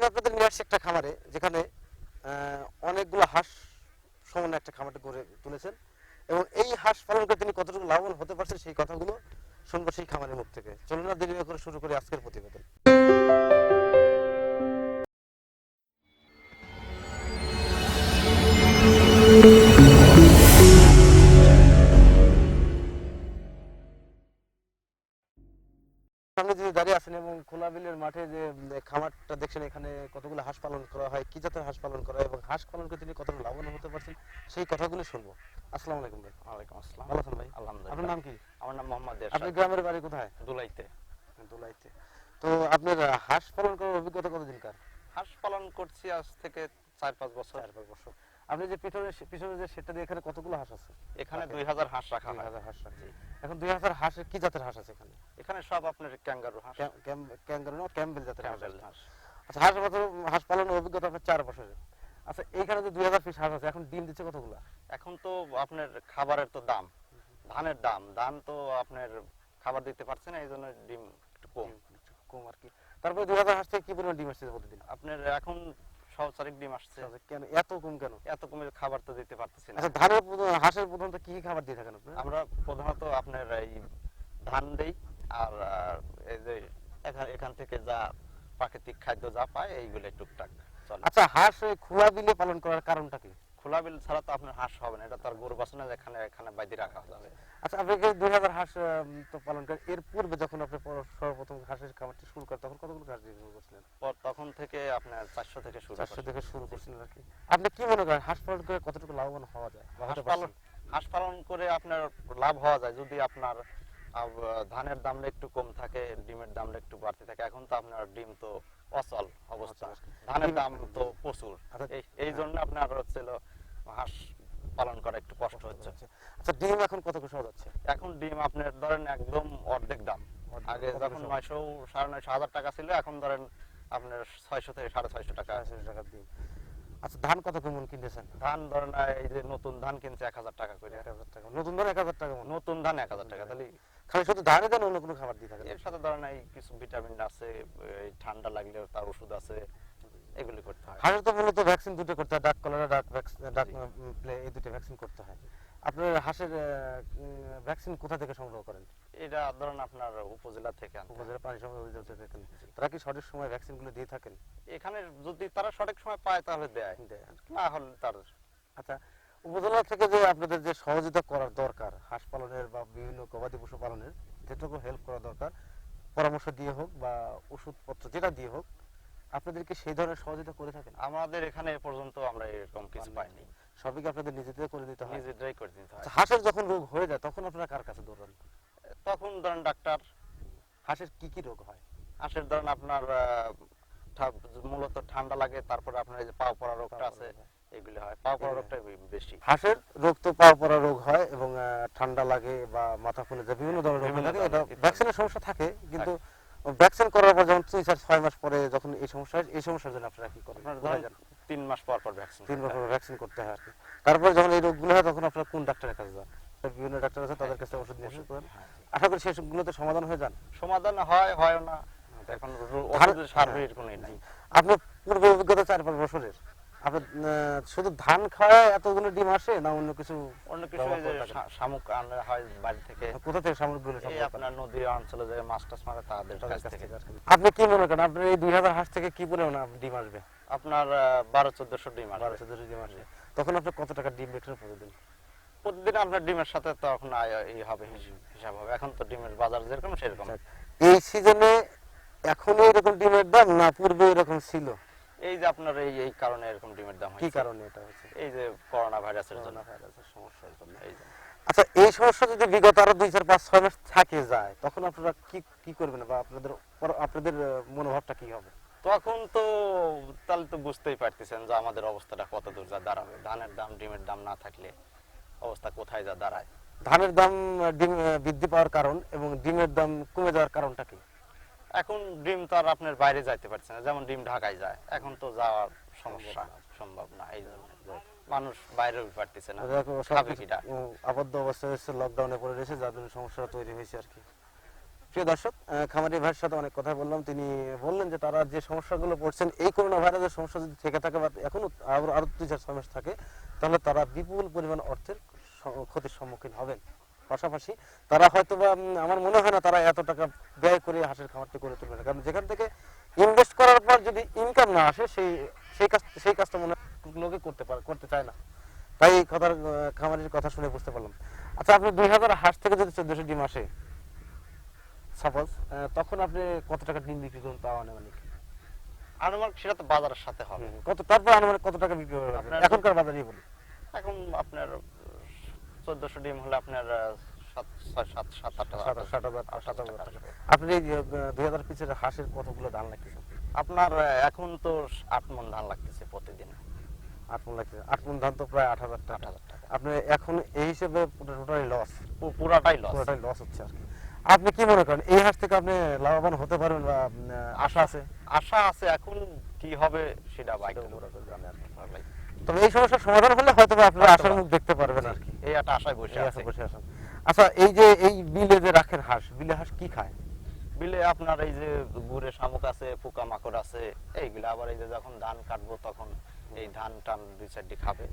আমি আপনাদের নিয়ে আসছি একটা খামারে, যেখানে অনেকগুলো হাঁস সমন্বয় একটা খামারটা গড়ে তুলেছেন এবং এই হাঁস পালন করে তিনি কতটুকু লাভবান হতে পারছেন সেই কথাগুলো শুনব সেই খামারের মুখ থেকে। চলুন না দেরি করে শুরু করি আজকের প্রতিবেদন। এখানে কতগুলো হাঁস পালন করা হয় কি জাতের হাঁস পালন করা হয় এবং হাঁস পালন করে তিনি কতটা লাভবান হতে পারছেন সেই কথাগুলো শুনব। আসসালামু আলাইকুম ভাই। ওয়ালাইকুম আসসালাম। ভালো আছেন ভাই? আলহামদুলিল্লাহ। আপনার নাম কি? আমার নাম মোহাম্মদ এরশাদ। গ্রামের বাড়ি কোথায়? দুলাইতে। দোলাইতে। তো আপনার হাঁস পালন করার অভিজ্ঞতা কতদিন কার? হাঁস পালন করছি আজ থেকে চার পাঁচ বছর। চার পাঁচ বছর। আপনি যে পিছনে পিছনে যে সেটা দিয়ে এখানে কতগুলো হাঁস আছে? এখানে দুই হাজার হাঁস রাখা দুই হাজার হাঁস রাখছি এখন দুই হাজার হাঁসের কি জাতের হাঁস আছে এখানে? এখানে সব আপনার ক্যাঙ্গারু হাঁস। ক্যাঙ্গারু না ক্যাম্বেল জাতের হাঁস। আচ্ছা হাঁস বছর হাঁস পালনের অভিজ্ঞতা আপনার চার বছরের। আচ্ছা এইখানে যে দুই হাজার পিস হাঁস আছে এখন ডিম দিচ্ছে কতগুলো? এখন তো আপনার খাবারের তো দাম ধানের দাম। ধান তো আপনার খাবার দিতে পারছে না এই জন্য ডিম একটু কম। কম আর কি। তারপরে দুই হাজার হাঁস থেকে কি পরিমাণ ডিম আসছে প্রতিদিন? আপনার এখন সহচারিক ডিম আসছে। কেন? এত কম কেন? এত কমে খাবার তো দিতে পারতেছি না। আচ্ছা ধানের হাঁসের প্রধানত কি কি খাবার দিয়ে থাকেন আপনি? আমরা প্রধানত আপনার এই ধান দেই আর এই যে এখান থেকে যা প্রাকৃতিক খাদ্য যা পায় এইগুলো টুকটাক আচ্ছা হাঁস খোলা বিলে পালন করার কারণটা কি? খোলা বিল ছাড়া তো আপনার হাঁস হবে না এটা তো আর গরু বাসনে এখানে এখানে বাইরে রাখা যাবে। আচ্ছা আপনি দুই হাজার হাঁস তো পালন করেন? এর পূর্বে যখন আপনি সর্বপ্রথম হাঁসের খামারটি শুরু করেন তখন কতগুলো হাঁস দিয়ে শুরু করছিলেন? পর তখন থেকে আপনার চারশো থেকে শুরু চারশো। থেকে শুরু করছিলেন আর কি। আপনি কি মনে করেন হাঁস পালন করে কতটুকু লাভবান হওয়া যায়? হাঁস পালন হাঁস পালন করে আপনার লাভ হওয়া যায় যদি আপনার ধানের দামটা একটু কম থাকে ডিমের দামটা একটু বাড়তে থাকে। এখন তো আপনার ডিম তো অচল অবস্থা। ধানের দাম তো প্রচুর। আচ্ছা, এই জন্য আপনার হচ্ছিল হাঁস পালন করা একটু কষ্ট হচ্ছে। আচ্ছা ডিম এখন কত করে পাওয়া যাচ্ছে? এখন ডিম আপনার ধরেন একদম অর্ধেক দাম। আগে যখন নয়শো সাড়ে নয়শো হাজার টাকা ছিল এখন ধরেন আপনার ছয়শো থেকে সাড়ে ছয়শো টাকা। চারশো টাকার ডিম। আচ্ছা ধান কত কেমন কিনতেছেন? ধান ধরেন এই যে নতুন ধান কিনছে এক হাজার টাকা করে। এক হাজার টাকা। নতুন ধান এক হাজার টাকা নতুন ধান এক হাজার টাকা। তাহলে খালি শুধু ধানে দেন অন্য কোনো খাবার দিয়ে থাকেন এর সাথে ধরেন এই কিছু ভিটামিন আছে এই ঠান্ডা লাগলে তার ওষুধ আছে এগুলি করতে হয়। হাঁসের তো মূলত ভ্যাকসিন দুটো করতে হয় ডাক কলেরা ডাক ডাক প্লে এই দুটো ভ্যাকসিন করতে হয়। আপনার হাঁসের ভ্যাকসিন কোথা থেকে সংগ্রহ করেন? এটা ধরেন আপনার উপজেলা থেকে উপজেলা পানি সম্পদ অধিদপ্তর থেকে তারা কি সঠিক সময় ভ্যাকসিনগুলো দিয়ে থাকেন? এখানে যদি তারা সঠিক সময় পায় তাহলে দেয়। না হলে তার আচ্ছা উপজেলা থেকে যে আপনাদের যে সহযোগিতা করার দরকার হাঁস পালনের বা বিভিন্ন গবাদি পশু পালনের যেটুকু হেল্প করা দরকার পরামর্শ দিয়ে হোক বা ওষুধপত্র যেটা দিয়ে হোক আপনাদেরকে সেই ধরনের সহযোগিতা করে থাকেন? আমাদের এখানে এ পর্যন্ত আমরা এরকম কিছু পাইনি। সবই আপনাদের নিজেদের করে দিতে হয়? নিজেরাই করে দিতে হয়। আচ্ছা, হাঁসের যখন রোগ হয়ে যায় তখন আপনারা কার কাছে দৌড়ান? তখন ধরেন ডাক্তার হাঁসের কি কি রোগ হয়? হাঁসের ধরেন আপনার মূলত ঠান্ডা লাগে তারপরে আপনার এই যে পাও পড়া রোগটা আছে। এগুলি হয় পাও পড়া রোগটা বেশি। হাঁসের রোগ তো পড়া রোগ হয় এবং ঠান্ডা লাগে বা মাথা ফুলে যায় বিভিন্ন ধরনের রোগ থাকে এটা ভ্যাকসিনের সমস্যা থাকে কিন্তু ভ্যাকসিন করার পর যখন দুই চার ছয় মাস পরে যখন এই সমস্যা হয় এই সমস্যার জন্য আপনারা কি করেন? তিন মাস পর পর ভ্যাকসিন তিন বছর ভ্যাকসিন করতে হয় আর কি। তারপরে যখন এই রোগগুলো হয় তখন আপনারা কোন ডাক্তারের কাছে যান? বিভিন্ন ডাক্তার আছে তাদের কাছে ওষুধ নিয়ে এসে করেন। আশা করি সেই সবগুলোতে সমাধান হয়ে যান। সমাধান হয় হয় না। এখন ওষুধের সার্ভের কোনো ই নাই। আপনার পূর্বে অভিজ্ঞতা চার পাঁচ বছরের। আপনার শুধু ধান খাওয়ায় এতগুলো ডিম আসে না অন্য কিছু অন্য কিছু এই শামুক আনা হয় বাড়ি থেকে। কোথা থেকে এই আপনার নদী অঞ্চলে যে মাছ টাছ মারে তাদের কাছ থেকে। আপনি কি মনে করেন আপনার এই দুই হাজার হাঁস থেকে কি পরিমাণ ডিম আসবে? আপনার বারো চোদ্দশো ডিম আসবে। বারোশো দুশো ডিম আসবে। তখন আপনি কত টাকা ডিম বিক্রি প্রতিদিন? প্রতিদিন আপনার ডিমের সাথে তো এখন আয় ই হবে হিসাব হবে। এখন তো ডিমের বাজার যেরকম সেরকম। এই সিজনে এখনও এরকম ডিমের দাম না পূর্বে এরকম ছিল? এই যে আপনার এই এই কারণে এরকম ডিমের দাম কি কারণে এটা হচ্ছে এই যে করোনা ভাইরাসের জন্য। ভাইরাসের সমস্যার জন্য। এই যে। আচ্ছা এই সমস্যা যদি বিগত আরও দুই চার পাঁচ ছয় মাস থাকে যায় তখন আপনারা কি কি করবেন বা আপনাদের আপনাদের মনোভাবটা কি হবে? তখন তো তাহলে তো বুঝতেই পারতেছেন যে আমাদের অবস্থাটা কত দূর যা দাঁড়াবে। ধানের দাম ডিমের দাম না থাকলে অবস্থা কোথায় যা দাঁড়ায়? ধানের দাম ডিম বৃদ্ধি পাওয়ার কারণ এবং ডিমের দাম কমে যাওয়ার কারণটা কি? এখন ডিম তো আর আপনার বাইরে যাইতে পারছে না। যেমন ডিম ঢাকায় যায় এখন তো যাওয়ার সমস্যা সম্ভব না। এই জন্য মানুষ বাইরে পারতেছে না খাবে কিটা? আবদ্ধ অবস্থায় হচ্ছে লকডাউনে পড়ে রয়েছে যার জন্য সমস্যা তৈরি হয়েছে আর কি। প্রিয় দর্শক খামারি ভাইয়ের সাথে অনেক কথা বললাম। তিনি বললেন যে তারা যে সমস্যাগুলো পড়ছেন এই করোনা ভাইরাসের সমস্যা যদি থেকে থাকে বা এখনও আরও দুই চার মাস থাকে তাহলে তারা বিপুল পরিমাণ অর্থের ক্ষতির সম্মুখীন হবেন। পাশাপাশি তারা হয়তো বা আমার মনে হয় না তারা এত টাকা ব্যয় করে হাঁসের খামারটি করে তুলবে না। কারণ যেখান থেকে ইনভেস্ট করার পর যদি ইনকাম না আসে সেই সেই কাজ সেই কাজটা মনে লোকে করতে পারে করতে চায় না। তাই এই কথার খামারির কথা শুনে বুঝতে পারলাম। আচ্ছা আপনি দুই হাজার হাঁস থেকে যদি চোদ্দশো ডিম আসে সাপোজ তখন আপনি কত টাকা ডিম বিক্রি করুন তাও আনুমানিক? আনুমানিক সেটা তো বাজারের সাথে হবে। কত তারপর আনুমানিক কত টাকা বিক্রি আপনার- এখনকার বাজারে বলুন। এখন আপনার চোদ্দশো ডিম হলে আপনার। আপনি দুই হাজার পিসের হাঁসের কতগুলো দাম লাগতেছে? আপনার এখন তো আট মন ধান লাগতেছে প্রতিদিন। আট মন লাগতেছে। আট মন ধান তো প্রায় আট হাজার আট হাজার টাকা। আপনি এখন এই হিসেবে টোটালি লস পুরাটাই লস পুরোটাই লস হচ্ছে আর কি। আপনি কি মনে করেন এই হাঁস থেকে আপনি লাভবান হতে পারবেন বা আশা আছে? আশা আছে এখন কি হবে সেটা বাইক তবে এই সমস্যার সমাধান হলে হয়তো আপনারা আশার মুখ দেখতে পারবেন আর কি। এই একটা আশায় বসে আছে। বসে আছেন। আচ্ছা এই যে এই বিলে যে রাখেন হাঁস বিলে হাঁস কি খায়? বিলে আপনার এই যে শামুক আছে পোকা মাকড় আছে এইগুলা আবার এই যে যখন ধান কাটবো তখন এই ধান টান দুই চারটি খাবে।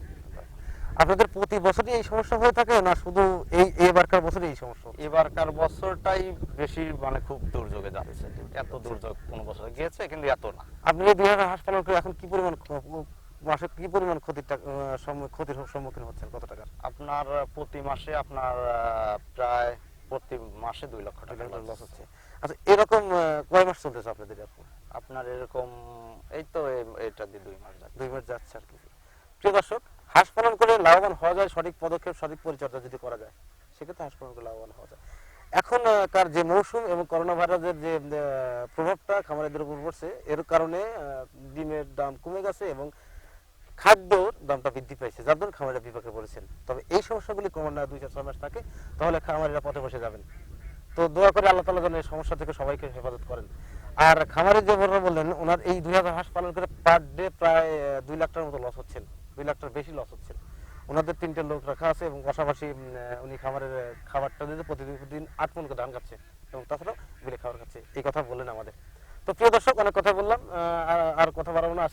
আপনাদের প্রতি বছরই এই সমস্যা হয়ে থাকে না শুধু এই এবারকার বছরে এই সমস্যা এবারকার বছরটাই বেশি মানে খুব দুর্যোগে যাচ্ছে। এত দুর্যোগ কোনো বছর গিয়েছে কিন্তু এত না। আপনি দুই হাজার হাঁস পালন এখন কি পরিমাণ মাসে কি পরিমাণ ক্ষতির ক্ষতির সম্মুখীন হচ্ছেন? কত টাকার? আপনার প্রতি মাসে আপনার প্রায় প্রতি মাসে দুই লক্ষ টাকা লস হচ্ছে। আচ্ছা এরকম কয় মাস চলতেছে আপনাদের এখন? আপনার এরকম এই তো এটা দিয়ে দুই মাস যাচ্ছে। দুই মাস যাচ্ছে আর কি। প্রিয় দর্শক হাঁস পালন করে লাভবান হওয়া যায় সঠিক পদক্ষেপ সঠিক পরিচর্যা যদি করা যায় সেক্ষেত্রে হাঁস পালন করে লাভবান হওয়া যায়। এখন কার যে মৌসুম এবং করোনা ভাইরাসের যে প্রভাবটা খামারিদের উপর পড়ছে এর কারণে ডিমের দাম কমে গেছে এবং খাদ্যর দামটা বৃদ্ধি পাইছে, যার জন্য খামারিরা বিপাকে পড়েছেন তবে এই সমস্যাগুলি ক্রমান্বয়ে দুই চার, ছয় মাস থাকে, তাহলে খামারিরা পথে বসে যাবেন। তো দোয়া করে আল্লাহ তালা যেন এই সমস্যা থেকে সবাইকে হেফাজত করেন। আর খামারের যে বড়রা বললেন, ওনার এই দুই হাজার হাঁস পালন করে পার ডে প্রায় দুই লাখ টাকার মতো লস হচ্ছেন। দুই লাখ টাকার বেশি লস হচ্ছেন। ওনাদের তিনটে লোক রাখা আছে এবং পাশাপাশি উনি খামারের খাবারটা দিতে প্রতিদিন আট মন করে ধান খাচ্ছে এবং তাছাড়াও বিলে খাবার খাচ্ছে। এই কথা বললেন আমাদের। তো প্রিয় দর্শক, অনেক কথা বললাম আর কথা বাড়াবো না।